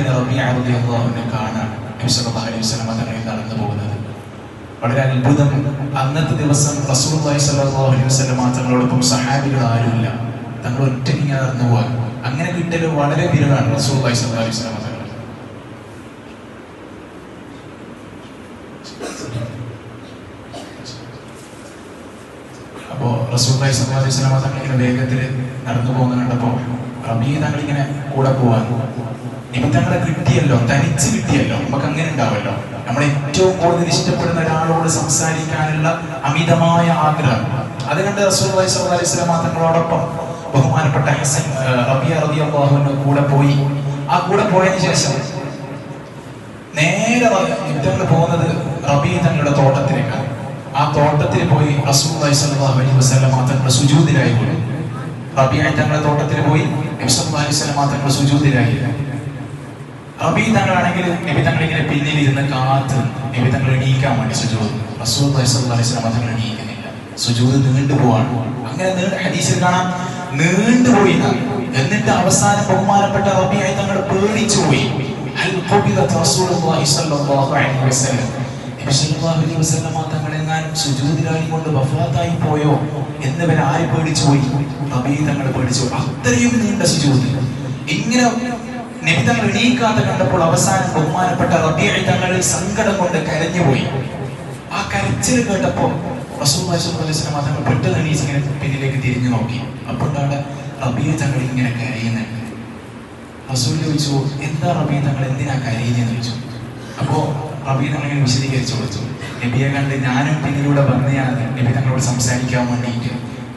റബിഅള്ളാഹുവിനെ കാണാൻ അലൈഹി തങ്ങളിൽ നടന്നു പോകുന്നത്. വളരെ അത്ഭുതം. അന്നത്തെ ദിവസം സ്വല്ലല്ലാഹു അലൈഹി വസല്ലം തങ്ങളോടൊപ്പം സഹാബികൾ ആരുമില്ല. തങ്ങൾ ഒറ്റയ്ക്ക് ഇങ്ങനെ നടന്നു പോകാൻ അങ്ങനെ കിട്ടൽ വളരെ വിരളാണ് റസൂലുള്ളാഹി സ്വല്ലല്ലാഹു അലൈഹി വസല്ലം തങ്ങൾ. അപ്പോ റസൂലുള്ളാഹി സ്വല്ലല്ലാഹു അലൈഹി വസല്ലം തങ്ങൾ ഇങ്ങനെ വേഗത്തിൽ നടന്നു പോകുന്ന കണ്ടപ്പോ റബീ തങ്ങൾ ഇങ്ങനെ കൂടെ പോവാൻ നിമിത്തങ്ങളെ കിട്ടിയല്ലോ തനിച്ച് കിട്ടിയല്ലോ. നമുക്ക് അങ്ങനെ ഉണ്ടാവല്ലോ നമ്മൾ ഏറ്റവും കൂടുതൽ ഇഷ്ടപ്പെടുന്ന ഒരാളോട് സംസാരിക്കാനുള്ള അമിതമായ ആഗ്രഹം. അത് കണ്ട് വസല്ലം തങ്ങളോടൊപ്പം ബഹുമാനപ്പെട്ട ഹസൻ റബിയ റബിയ അൻഹു കൂടെ പോയി. ആ കൂടെ പോയതിനു ശേഷം നേരെ നിമിത്തങ്ങൾ പോകുന്നത് റബി തങ്ങളുടെ തോട്ടത്തിലേക്കാണ്. ആ തോട്ടത്തിൽ പോയി സ്വല്ലല്ലാഹു അലൈഹി വസല്ലം തങ്ങളുടെ പോയി. റബിയായി തങ്ങളുടെ തോട്ടത്തിൽ പോയി നബി സല്ലല്ലാഹു അലൈഹി വസല്ലം തങ്ങളുടെ റബീ തങ്ങളാണെങ്കിൽ നബി തങ്ങൾ ഇങ്ങനെ പിന്നിൽ ഇരുന്ന് കാത്ത് നബി തങ്ങൾ എണീക്കാൻ വേണ്ടി സുജൂദ്. റസൂലുള്ളാഹി സ്വല്ലല്ലാഹു അലൈഹി വസല്ലം തങ്ങൾ എണീക്കുന്നില്ല. നീണ്ടു പോവാണ്. അങ്ങനെ ഹദീസിൽ കാണാം നീണ്ടുപോയി. എന്നിട്ട് അവസാനം ബഹുമാനപ്പെട്ട റബിയായി തങ്ങൾ പേടിച്ചു പോയി. പോയോ എന്നിവൻ ആര് പേടിച്ചു പോയി? തങ്ങൾ പേടിച്ചു അത്രയും നീണ്ട സുജൂതി ഇങ്ങനെ നബി തങ്ങൾ എണീക്കാതെ കണ്ടപ്പോൾ അവസാനം ബഹുമാനപ്പെട്ട റബിയായി തങ്ങൾ സങ്കടം കൊണ്ട് കരഞ്ഞുപോയി. ആ കരച്ചിൽ കേട്ടപ്പോൾ തങ്ങൾ പെട്ടെന്ന് എണീച്ച് ഇങ്ങനെ പിന്നിലേക്ക് തിരിഞ്ഞു നോക്കി. അപ്പോഴാണ് റബിയ തങ്ങൾ ഇങ്ങനെ കരയുന്നുണ്ട് റസൂൽ ചോദിച്ചു എന്താ റബീ തങ്ങൾ എന്തിനാ കരയുന്നതെന്ന് ചോദിച്ചു. അപ്പോ റബീ തങ്ങൾ ഇങ്ങനെ വിശദീകരിച്ചു കൊടുത്തു. നബിയെ കണ്ട് ഞാനും പിന്നിലൂടെ വന്നയാണ് നബി തങ്ങളോട് സംസാരിക്കാൻ വേണ്ടിയിട്ട്.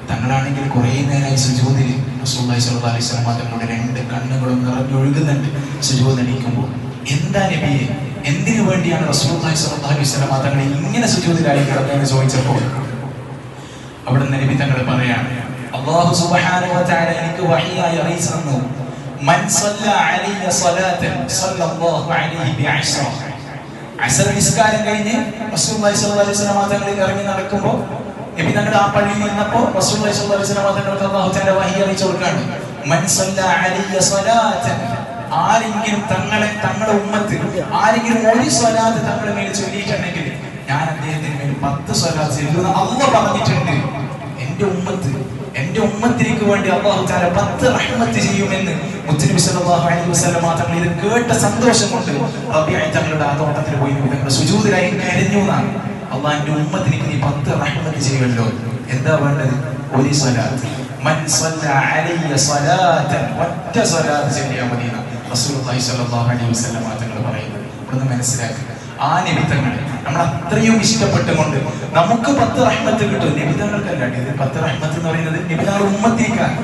തങ്ങളാണെങ്കിൽ കുറേ നേരമായി സുജൂദിൽ റസൂലുള്ളാഹി സ്വല്ലല്ലാഹു അലൈഹി വസല്ലം തങ്ങളുടെ രണ്ട് കണ്ണുകളും നിറഞ്ഞൊഴുകുന്നുണ്ട് സുജൂദ് എണീക്കുമ്പോൾ. എന്താ നബിയെ? എന്തിനു വേണ്ടിയാണ് റസൂലുള്ളാഹി സ്വല്ലല്ലാഹു അലൈഹി തങ്ങളെ ഇങ്ങനെ സുജൂദിലായി കിടന്നതെന്ന് ചോദിച്ചപ്പോൾ? അവിടെ നബി തങ്ങൾ പറയാണ് അള്ളാഹു സുബ്ഹാനഹു വ തആല എനിക്ക് വഹിയായി അറിയിച്ചു മൻ സല്ല അലൈയ സ്വലാത്തൻ സല്ലല്ലാഹു അലൈഹി ബിഅശ്റ അസർ നിസ്കാരം കഴിഞ്ഞ് റസൂലുള്ളാഹി സ്വല്ലല്ലാഹു അലൈഹി വസല്ലം തങ്ങൾ ഇറങ്ങി നടക്കുമ്പോൾ നബി തങ്ങൾ ആ പള്ളിയിൽ നിന്നപ്പോൾ റസൂലുള്ളാഹി സ്വല്ലല്ലാഹു അലൈഹി വസല്ലം തങ്ങൾക്ക് അല്ലാഹു തആല വഹി അറിയിച്ചു കൊടുക്കാണ്. മൻ സല്ല അലയ്യ സ്വലാത്തൻ. ആരെങ്കിലും തങ്ങളെ തങ്ങളുടെ ഉമ്മത്ത് ആരെങ്കിലും ഒരു സ്വലാത്ത് തങ്ങളുടെ മേൽ ചൊല്ലിയിട്ടുണ്ടെങ്കിൽ ഞാൻ അദ്ദേഹത്തിന് മേൽ പത്ത് സ്വലാത്ത് ചെല്ലുന്ന അല്ല പറഞ്ഞിട്ടുണ്ട്. എന്റെ ഉമ്മത്ത് എന്റെ ഉമ്മത്തിലേക്ക് വേണ്ടി അള്ളാഹു താല പത്ത് റഹ്മത്ത് ചെയ്യുമെന്ന് മുത്തനബി സല്ലല്ലാഹു അലൈഹി വസല്ലം തങ്ങൾ ഇത് കേട്ട സന്തോഷം കൊണ്ട് റബീഅ തങ്ങളുടെ ആ തോട്ടത്തിൽ പോയി. തങ്ങളുടെ സുജൂദിലായി കരഞ്ഞു എന്നാണ്. അള്ളാഹ് ഉമ്മത്തിന് നീ പത്ത് റഹ്മത്ത് ചെയ്യുമല്ലോ. എന്താ വേണ്ടത്? ഒരു സ്വലാത്ത്. മൻ സല്ല അലയ്യ സ്വലാത്തൻ ഒറ്റ സ്വലാത്ത് ചെല്ലിയാൽ മതി റസൂലുള്ളാഹി സ്വല്ലല്ലാഹു അലൈഹി വസല്ലം തങ്ങൾ പറയുന്നത്. ഇവിടുന്ന് മനസ്സിലാക്കുക. ആ നിമിത്തങ്ങൾ നമ്മൾ അത്രയും ഇഷ്ടപ്പെട്ടുകൊണ്ട് നമുക്ക് പത്ത് റഹ്മത്ത് കിട്ടും. നിബിതങ്ങൾക്കല്ല ഇത് പത്ത് റഹ്മത്ത് എന്ന് പറയുന്നത് നിബിതാർ ഉമ്മത്തേക്കാണ്.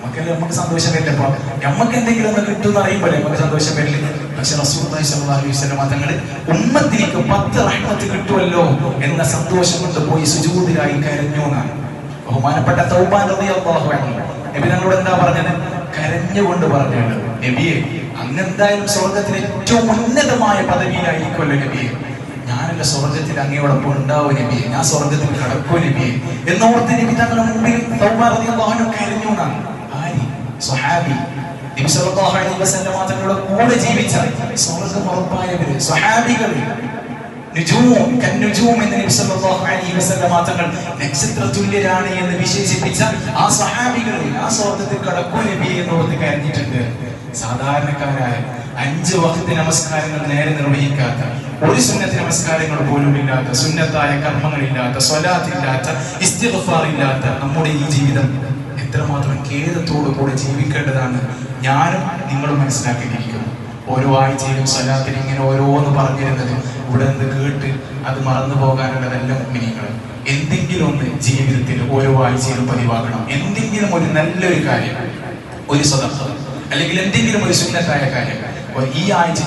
നമുക്കല്ലേ നമുക്ക് സന്തോഷം വരില്ല. അപ്പൊ നമുക്ക് എന്തെങ്കിലും ഒന്ന് കിട്ടും എന്ന് അറിയുമ്പോഴേ നമുക്ക് സന്തോഷം വരില്ല. പക്ഷെ സ്വല്ലല്ലാഹു അലൈഹി വസല്ലം തങ്ങൾ ഉമ്മത്തിലേക്ക് പത്ത് റഹ്മത്ത് കിട്ടുമല്ലോ എന്ന സന്തോഷം കൊണ്ട് പോയി സുജൂദിലായി കരഞ്ഞു എന്നാണ്. ബഹുമാനപ്പെട്ട ഞങ്ങളോട് എന്താ പറഞ്ഞത്? കരഞ്ഞുകൊണ്ട് പറഞ്ഞത് നബിയെ അങ്ങ് എന്തായാലും സ്വർഗത്തിൽ ഏറ്റവും ഉന്നതമായ പദവിയിലായിരിക്കുമല്ലോ നബിയെ. ഞാനല്ല സ്വർഗത്തിൽ അങ്ങയോടൊപ്പം ഉണ്ടാവും നബിയെ. ഞാൻ സ്വർഗത്തിൽ കടക്കോ നബിയെ. എന്നോർത്ത് നബി തങ്ങളുടെ മുമ്പിൽ തൗബാൻ കരഞ്ഞു എന്നാണ്. ആരി? സ്വഹാബി. തങ്ങളുടെ കൂടെ ജീവിച്ച സ്വർഗം ഉറപ്പായവര് സ്വഹാബികൾ മാത്രങ്ങൾ നക്ഷത്ര തുല്യരാണ് എന്ന് വിശേഷിപ്പിച്ച ആ സഹാബികളെ ആ സ്വർഗത്തിൽ കടക്കൂ നബി എന്ന് ഓർത്ത് കരഞ്ഞിട്ടുണ്ട്. സാധാരണക്കാരായ അഞ്ച് വഖത്ത് നമസ്കാരങ്ങൾ നേരെ നിർവഹിക്കാത്ത ഒരു സുന്നത്ത് നമസ്കാരങ്ങൾ പോലും ഇല്ലാത്ത സുന്നത്തായ കർമ്മങ്ങളില്ലാത്ത സ്വലാത്തില്ലാത്ത ഇസ്തിഫാർ ഇല്ലാത്ത നമ്മുടെ ഈ ജീവിതം എത്രമാത്രം ഖേദത്തോടു കൂടി ജീവിക്കേണ്ടതാണ്. ഞാനും നിങ്ങളും മനസ്സിലാക്കിയിരിക്കുന്നു. ഓരോ ആഴ്ചയിലും സ്വലാത്തിന് ഇങ്ങനെ ഓരോന്ന് പറഞ്ഞിരുന്നത് ഇവിടെ നിന്ന് കേട്ട് അത് മറന്നു പോകാനുള്ളതല്ല മിനിങ്ങൾ എന്തെങ്കിലും ഒന്ന് ജീവിതത്തിൽ ഓരോ ആഴ്ചയിലും പതിവാക്കണം. എന്തെങ്കിലും ഒരു നല്ലൊരു കാര്യം ഒരു സ്വതന്ത്രം അല്ലെങ്കിൽ എന്തെങ്കിലും ഒരു സുന്നത്തായ കാര്യം. ഈ ആഴ്ച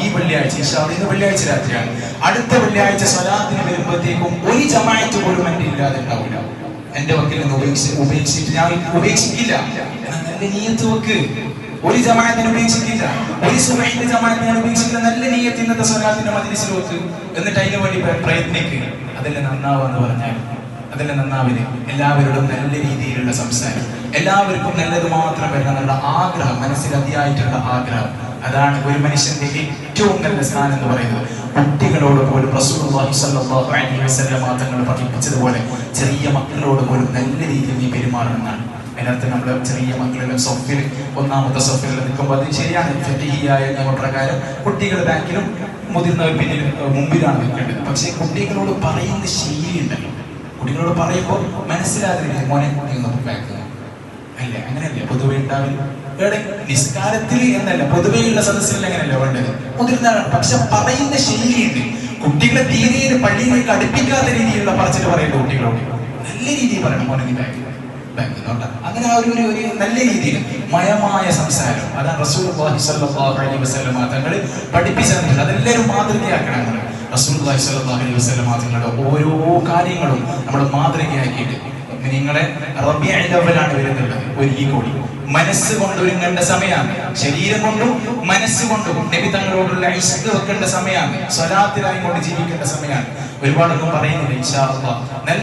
ഈ വെള്ളിയാഴ്ച ഇന്ന് വെള്ളിയാഴ്ച രാത്രിയാണ്. അടുത്ത വെള്ളിയാഴ്ച സ്വലാത്തിന് വരുമ്പോഴത്തേക്കും ഒരു ജമായത്ത് പോലും എന്റെ ഇല്ലാതെ ഉണ്ടാവില്ല. എന്റെ വക്കിൽ നിന്ന് ഉപേക്ഷി ഉപേക്ഷിച്ചിട്ട് ഞാൻ ഉപേക്ഷിക്കില്ല. നല്ല നീയത്ത് വെക്ക്. ഒരു ജമാഅത്തിന് ഉപേക്ഷിക്കില്ല. ഒരു സുഹൈന്റെ ജമാഅത്തിനെ ഉപേക്ഷിക്കില്ല. നല്ല നീയത്ത് ഇന്നത്തെ സ്വലാത്തിന്റെ മജിലിസിൽ വെക്ക്. എന്നിട്ട് അതിനു വേണ്ടി പ്ര- പ്രയത്നിക്കുക അതല്ലേ നന്നാവെന്ന് പറഞ്ഞാൽ. അതല്ലേ നന്നാവില്ല? എല്ലാവരോടും നല്ല രീതിയിലുള്ള സംസാരം. എല്ലാവർക്കും നല്ലത് മാത്രം വരണം എന്നുള്ള ആഗ്രഹം മനസ്സിൽ അതിയായിട്ടുള്ള ആഗ്രഹം. അതാണ് ഒരു മനുഷ്യന്റെ ഏറ്റവും നല്ല സ്ഥാനം എന്ന് പറയുന്നത്. കുട്ടികളോട് പോലും തങ്ങൾ പഠിപ്പിച്ചതുപോലെ ചെറിയ മക്കളോട് പോലും നല്ല രീതിയിൽ നീ പെരുമാറണമെന്നാണ് അതിനകത്ത് നമ്മൾ ചെറിയ മക്കളെല്ലാം സൊഫിൽ ഒന്നാമത്തെ സൊഫിൽ നിൽക്കുമ്പോൾ അത് ശരിയാണ്. ഫിഖഹിയായ നിയമപ്രകാരം കുട്ടികൾ ബാക്കിലും മുതിർന്നവർ പിന്നിലും ഏഹ്, മുമ്പിലാണ് നിൽക്കേണ്ടത്. പക്ഷേ കുട്ടികളോട് പറയുന്ന ശീലിയുണ്ടല്ലോ. കുട്ടികളോട് പറയുമ്പോൾ മനസ്സിലാകുന്ന രീതിയിൽ മോനെ കുട്ടികൾ നമുക്ക് ബാക്ക് അല്ലേ അങ്ങനെയല്ലേ. പൊതുവെ ഉണ്ടാവില്ല നിസ്കാരത്തിൽ എന്നല്ല. പൊതുവെയുള്ള സദസ്സിൽ അങ്ങനെയല്ല വേണ്ടത്. മുതിർന്നാണ് പക്ഷെ പറയുന്ന ശൈലിയുണ്ട്. കുട്ടികളെ തീരെ പള്ളിയിലേക്ക് അടുപ്പിക്കാത്ത രീതിയിലുള്ള പറച്ചിട്ട് പറയേണ്ട കുട്ടികളോട് നല്ല രീതിയിൽ പറയണം മോനെ നീ ബാങ്കിൽ നോട്ടാ അങ്ങനെ ആ ഒരു ഒരു നല്ല രീതിയിൽ മയമായ സംസാരം. അതാണ് സ്വല്ലല്ലാഹു അലൈഹി വസല്ലം തങ്ങൾ പഠിപ്പിച്ചിട്ടുണ്ട് അതെല്ലാവരും മാതൃകയാക്കണം റസൂലുള്ളാഹി സ്വല്ലല്ലാഹു അലൈഹി വസല്ലം തങ്ങളുടെ ഓരോ കാര്യങ്ങളും നമ്മൾ മാതൃകയാക്കിയിട്ട് നിങ്ങളെ റബിയാണ് ഈ കോടി. മനസ്സ് കൊണ്ടൊരുങ്ങേണ്ട സമയമാണ് ശരീരം കൊണ്ടും മനസ്സുകൊണ്ടും നബി തങ്ങളോടുള്ള ഇഷ്ടം വെക്കേണ്ട സമയമാണ് സ്വലാത്തിലായി കൊണ്ട് ജീവിക്കേണ്ട സമയമാണ് ഒരുപാടൊന്നും പറയുന്നില്ല ഇൻഷാ അള്ളാഹ്